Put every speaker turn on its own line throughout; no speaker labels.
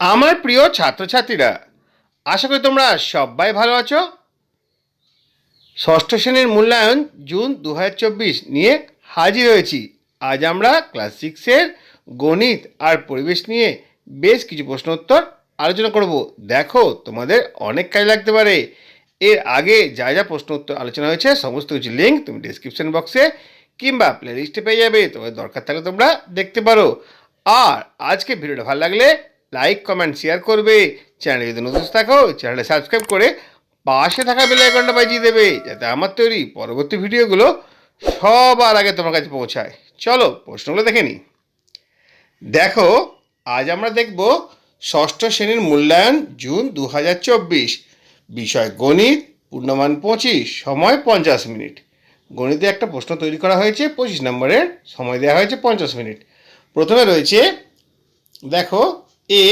আমার প্রিয় ছাত্রছাত্রীরা, আশা করি তোমরা সবাই ভালো আছো। ষষ্ঠ শ্রেণির মূল্যায়ন জুন দু হাজার চব্বিশ নিয়ে হাজির হয়েছি। আজ আমরা ক্লাস সিক্সের গণিত আর পরিবেশ নিয়ে বেশ কিছু প্রশ্ন উত্তর আলোচনা করব। দেখো, তোমাদের অনেক কাজ লাগতে পারে। এর আগে যা যা প্রশ্ন উত্তর আলোচনা হয়েছে, সমস্ত কিছু লিঙ্ক তুমি ডিসক্রিপশন বক্সে কিংবা প্লেলিস্টে পেয়ে যাবে। তোমাদের দরকার থাকলে তোমরা দেখতে পারো। আর আজকে ভিডিওটা ভালো লাগলে লাইক কমেন্ট শেয়ার করবে। চ্যানেলে যদি নতুন থাকো চ্যানেলটা সাবস্ক্রাইব করে পাশে থাকা বেল আইকনটা বাজিয়ে দেবে, যাতে আমার তৈরি পরবর্তী ভিডিওগুলো সবার আগে তোমার কাছে পৌঁছায়। চলো, প্রশ্নগুলো দেখে নিই দেখো, আজ আমরা দেখব ষষ্ঠ শ্রেণির মূল্যায়ন, জুন দু হাজার চব্বিশ। বিষয় গণিত, পূর্ণমান পঁচিশ, সময় পঞ্চাশ মিনিট। গণিতে একটা প্রশ্ন তৈরি করা হয়েছে, পঁচিশ নম্বরের, সময় দেওয়া হয়েছে পঞ্চাশ মিনিট। প্রথমে রয়েছে, দেখো এ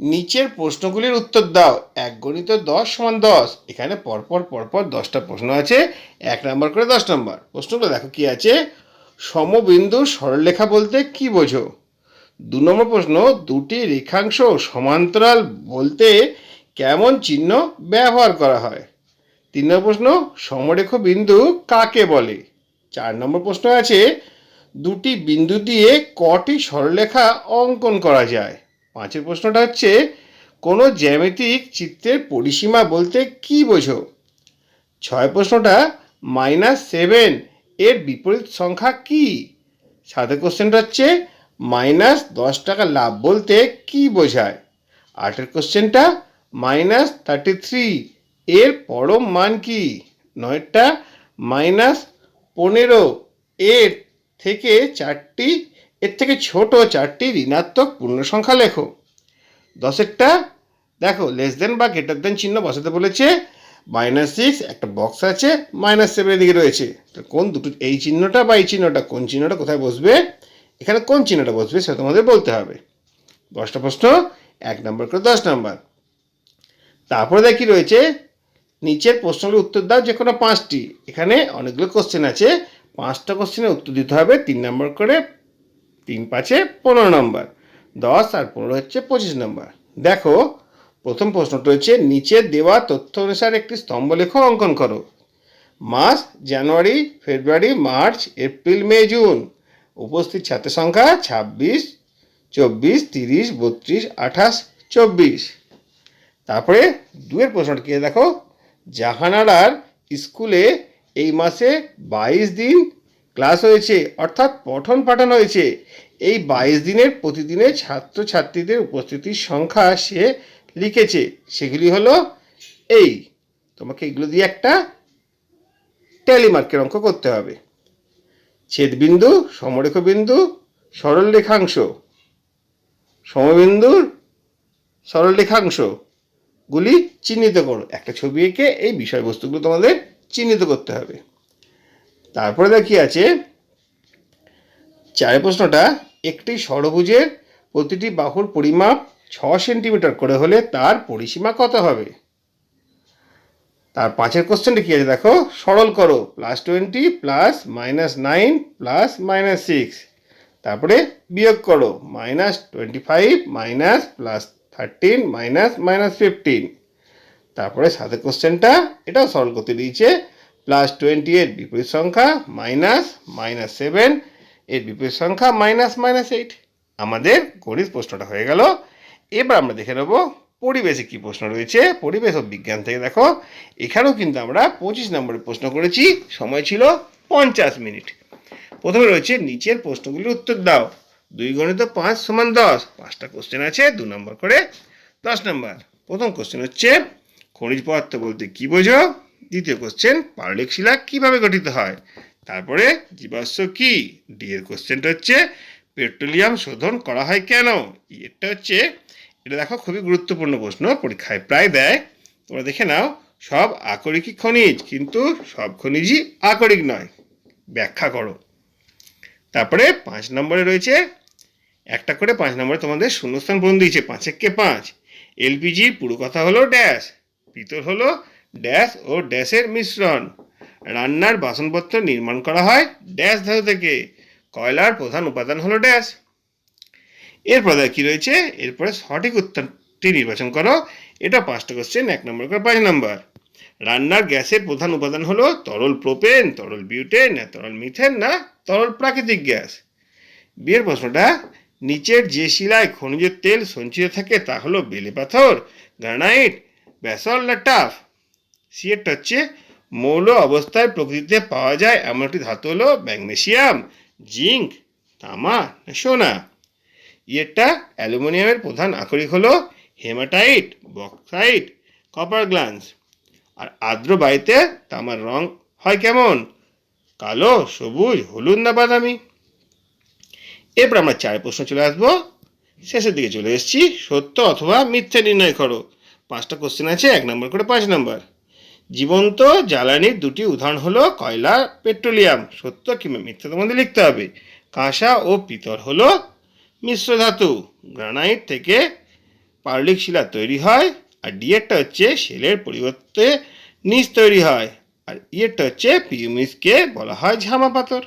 নিচের প্রশ্নগুলির উত্তর দাও। এক গণিত দশ সমান দশ। এখানে পরপর পরপর দশটা প্রশ্ন আছে। এক নম্বর করে দশ নম্বর। প্রশ্নগুলো দেখো কি আছে? সমবিন্দু সরলরেখা বলতে কি বোঝো? দু নম্বর প্রশ্ন, দুটি রেখাংশ সমান্তরাল বলতে কেমন চিহ্ন ব্যবহার করা হয়? তিন নম্বর প্রশ্ন, সমরেখ বিন্দু কাকে বলে? চার নম্বর প্রশ্ন আছে, দুটি বিন্দু দিয়ে কটি সরলরেখা অঙ্কন করা যায়? পাঁচের প্রশ্নটা হচ্ছে, কোনো জ্যামিতিক চিত্রের পরিসীমা বলতে কি বোঝো? ছয় প্রশ্নটা মাইনাস সেভেন এর বিপরীত সংখ্যা কি? সাথে কোশ্চেনটা হচ্ছে মাইনাস দশ টাকা লাভ বলতে কি বোঝায়? আটের কোশ্চেনটা মাইনাস থার্টি থ্রি এর পরম মান কি? নয়টা মাইনাস পনেরো এর থেকে চারটি এর থেকে ছোট চারটি ঋণাত্মক পূর্ণ সংখ্যা লেখো। দশেরটা, দেখো লেস দেন বা গ্রেটার দেন চিহ্ন বসাতে বলেছে। মাইনাস সিক্স একটা বক্স আছে মাইনাস সেভেনের দিকে রয়েছে। কোন দুটো, এই চিহ্নটা বা এই চিহ্নটা, কোন চিহ্নটা কোথায় বসবে? এখানে কোন চিহ্নটা বসবে সেটা তোমাদের বলতে হবে। দশটা প্রশ্ন, এক নম্বর করে দশ নম্বর তারপরে দেখি রয়েছে, নিচের প্রশ্নগুলোর উত্তর দাও যে কোনো পাঁচটি। এখানে অনেকগুলো কোশ্চেন আছে। পাঁচটা কোশ্চেনের উত্তর দিতে হবে, তিন নম্বর করে তিন পাঁচে পনেরো নম্বর, দশ আর পনেরো হচ্ছে পঁচিশ নম্বর। দেখো, প্রথম প্রশ্নটা হচ্ছে নিচের দেওয়া তথ্য অনুসারে একটি স্তম্ভলেখ অঙ্কন করো। মাস জানুয়ারি, ফেব্রুয়ারি, মার্চ, এপ্রিল, মে, জুন। উপস্থিত ছাত্র সংখ্যা ছাব্বিশ, চব্বিশ, তিরিশ, বত্রিশ, আঠাশ, চব্বিশ। তারপরে দুয়ের প্রশ্নটা কি দেখো, জাহানারার স্কুলে এই মাসে বাইশ দিন ক্লাস হয়েছে, অর্থাৎ পঠন পাঠন হয়েছে। এই বাইশ দিনের প্রতিদিনে ছাত্রছাত্রীদের উপস্থিতির সংখ্যা সে লিখেছে। সেগুলি হলো এই। তোমাকে এগুলো দিয়ে একটা টেলিমার্কের অঙ্ক করতে হবে। ছেদবিন্দু সমরেখ বিন্দু সরল রেখাংশ সমবিন্দুর সরল রেখাংশ গুলি চিহ্নিত করো। একটা ছবি এঁকে এই বিষয়বস্তুগুলো তোমাদের চিহ্নিত করতে হবে। তারপরে দেখি আছে? চারের প্রশ্নটা, একটি ষড়ভুজের প্রতিটি বাহুর পরিমাপ ছ সেন্টিমিটার করে হলে তার পরিসীমা কত হবে? তার পাঁচের কোশ্চেনটা কী আছে দেখো? সরল করো plus twenty plus minus nine plus minus six তারপরে বিয়োগ করো minus twenty five minus plus thirteen minus minus fifteen তারপরে সাথে কোশ্চেনটা এটাও সরল করতে দিয়েছে প্লাস টোয়েন্টি এর বিপরীত সংখ্যা মাইনাস মাইনাস সেভেন, এর বিপরীত সংখ্যা মাইনাস মাইনাস এইট। আমাদের গণিত প্রশ্নটা হয়ে গেল। এবার আমরা দেখে নেব পরিবেশে কী প্রশ্ন রয়েছে। পরিবেশ ও বিজ্ঞান থেকে দেখো, এখানেও কিন্তু আমরা পঁচিশ নম্বরের প্রশ্ন করেছি। সময় ছিল পঞ্চাশ মিনিট। প্রথমে রয়েছে নিচের প্রশ্নগুলির উত্তর দাও। দুই গণিত পাঁচ সমান দশ, পাঁচটা কোশ্চেন আছে, দু নম্বর করে দশ নম্বর। প্রথম কোশ্চেন হচ্ছে, খনিজ পদার্থ বলতে কি বোঝো? দ্বিতীয় কোশ্চেন পারলিক শিলা কীভাবে গঠিত হয়? তারপরে জীবাশ্ম কি? ডি এর কোশ্চেনটা হচ্ছে, পেট্রোলিয়াম শোধন করা হয় কেন? এটা হচ্ছে, এটা দেখো খুবই গুরুত্বপূর্ণ প্রশ্ন, পরীক্ষায় প্রায় দেয়। তোমরা দেখে নাও, সব আকরিকই খনিজ, কিন্তু সব খনিজই আকরিক নয়। ব্যাখ্যা করো। তারপরে পাঁচ নম্বরে রয়েছে, একটা করে পাঁচ নম্বরে তোমাদের শূন্যস্থান পূরণ দিয়েছে, পাঁচেককে পাঁচ। এলপিজির পুরো কথা হলো ড্যাশ পিতল হলো ড্যাশ ও ড্যাশের মিশ্রণ। রান্নার বাসনপত্র নির্মাণ করা হয় ড্যাশ ধাতু থেকে। কয়লার প্রধান উপাদান হলো ড্যাশ। এরপরে কী রয়েছে? এরপরে সঠিক উত্তরটি নির্বাচন করো। এটা পাঁচটা কোশ্চেন এক নম্বর করে পাঁচ নম্বর। রান্নার গ্যাসের প্রধান উপাদান হলো তরল প্রোপেন তরল বিউটেন না তরল মিথেন না তরল প্রাকৃতিক গ্যাস। বিয়ের প্রশ্নটা, নিচের যে শিলায় খনিজের তেল সঞ্চিত থাকে তা হলো বেলে পাথর, গ্রানাইট, ব্যাসল না টাফ? সিয়েরটা হচ্ছে মৌল অবস্থায় প্রকৃতিতে পাওয়া যায় এমন একটি ধাতু হলো ম্যাগনেশিয়াম জিঙ্ক, তামা সোনা। ইয়েরটা অ্যালুমিনিয়ামের প্রধান আকরিক হলো হেমাটাইট, বক্সাইট, কপার গ্লান্স। আর আর্দ্র বায়ুতে তামার রং হয় কেমন? কালো, সবুজ, হলুদ না বাদামি? এরপর আমরা চার প্রশ্ন চলে আসব। শেষের দিকে চলে এসেছি, সত্য অথবা মিথ্যে নির্ণয় করো। পাঁচটা কোশ্চেন আছে, এক নম্বর করে পাঁচ নম্বর। জীবন্ত জ্বালানির দুটি উদাহরণ হলো কয়লা, পেট্রোলিয়াম। সত্য কিংবা মিথ্যা তোমাদের লিখতে হবে। কাঁসা ও পিতর হলো মিশ্র ধাতু। গ্রানাইট থেকে পারলিক শিলা তৈরি হয় আর ডিএরটা হচ্ছে সেলের পরিবর্তে নিচ তৈরি হয় আর ইয়েরটা হচ্ছে পিউমিসকে বলা হয় ঝামা পাথর।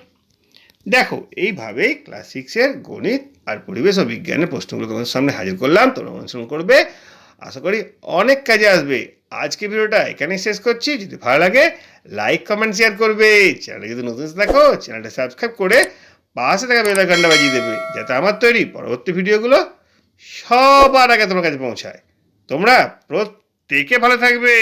দেখো, এইভাবেই ক্লাস সিক্সের গণিত আর পরিবেশ ও বিজ্ঞানের প্রশ্নগুলো তোমাদের সামনে হাজির করলাম। তোমরা অনুসরণ করবে। আশা করি অনেক কাজে আসবে। আজকে ভিডিওটা এখানেই শেষ করছি। যদি ভালো লাগে লাইক কমেন্ট শেয়ার করবে। চ্যানেলে যদি নতুন দেখো চ্যানেলটা সাবস্ক্রাইব করে পাশে থাকা বেল আইকনটা বাজিয়ে দেবে, যাতে আমার তৈরি পরবর্তী ভিডিওগুলো সবার আগে তোমার কাছে পৌঁছায়। তোমরা প্রত্যেকে ভালো থাকবে।